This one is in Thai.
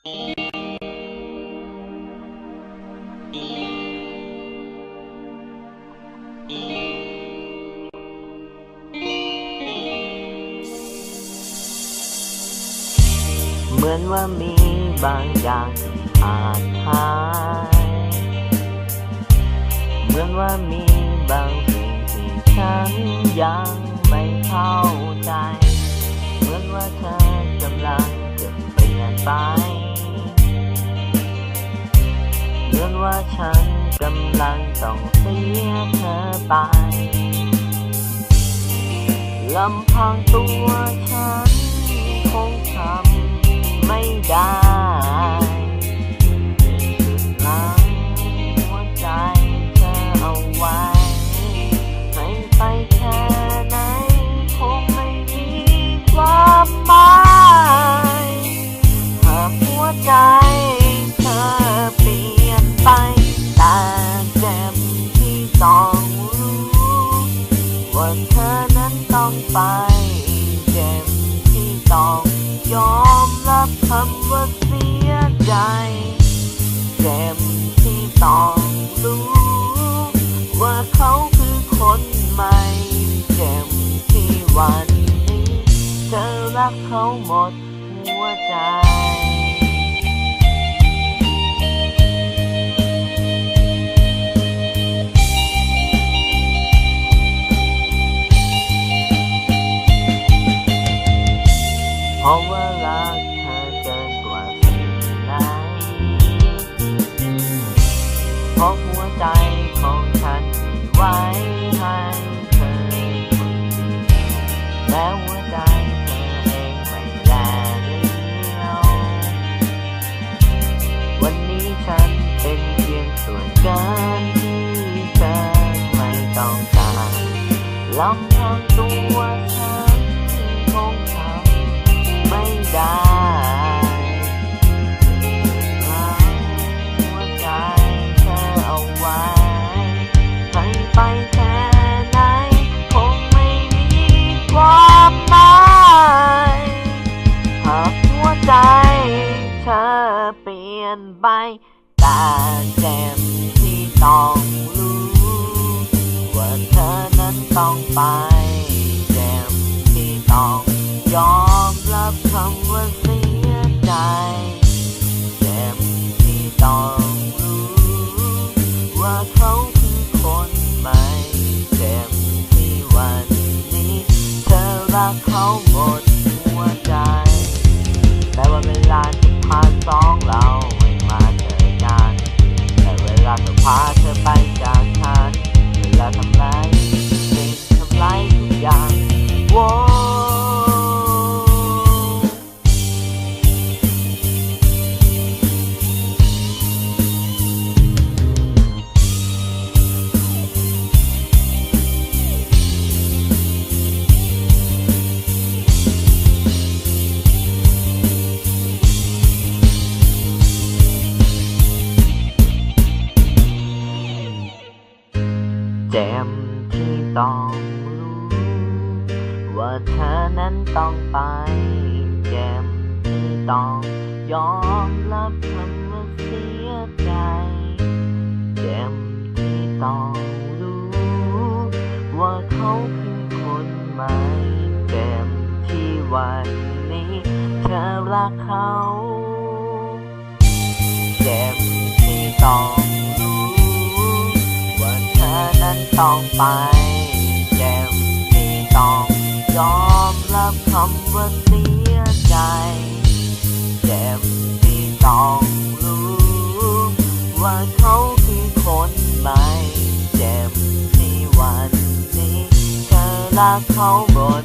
เหมือนว่ามีบางอย่างที่าดหายเหมือนว่ามีบางสิ่งที่ฉันยังไม่เข้าใจ เหมือนว่าเธอกำลังจะเปลี่ยนไป ว่าฉันกำลังต้องเสียเธอไปลำพังตัวฉันคงทำไม่ได้สุดล้างหัวใจเธอเอาไว้ให้ไปแค่ไหนคงไม่มีความหมายหากหัวใจ องไปเจ็บที่ต้องยอมรับคำว่าเสียใจ เจ็บที่ต้องรู้ ว่าเขาคือคนใหม่ เจ็บที่วันนี้ เธอรักเขาหมดหัวใจ เพราะหัวใจของฉันมีไว้ให้เธอคนเดียวและหัวใจเธอเองไม่แลเลี้ยววันนี้ฉันเป็นเพียงส่วนเกินที่เธอไม่ต้องการลำพังตัว ยอมรับคำว่าเสียใจเต็มที่ต้องรู้ว่าเขาคือคนใหม่เต็มที่วันนี้เธอรักเขา เธอนั้นต้องไปเจ็บที่ต้องยอมรับคำว่าเสียใจเจ็บที่ต้องรู้ ว่าเขาคือคนใหม่เจ็บที่วันนี้เธอรักเขาเจ็บที่ต้องรู้ ว่าเธอนั้นต้องไป ยอมรับคำว่าเสียใจ เจ็บที่ต้องรู้ ว่าเขาคือคนใหม่ เจ็บที่วันนี้เธอรักเขาหมด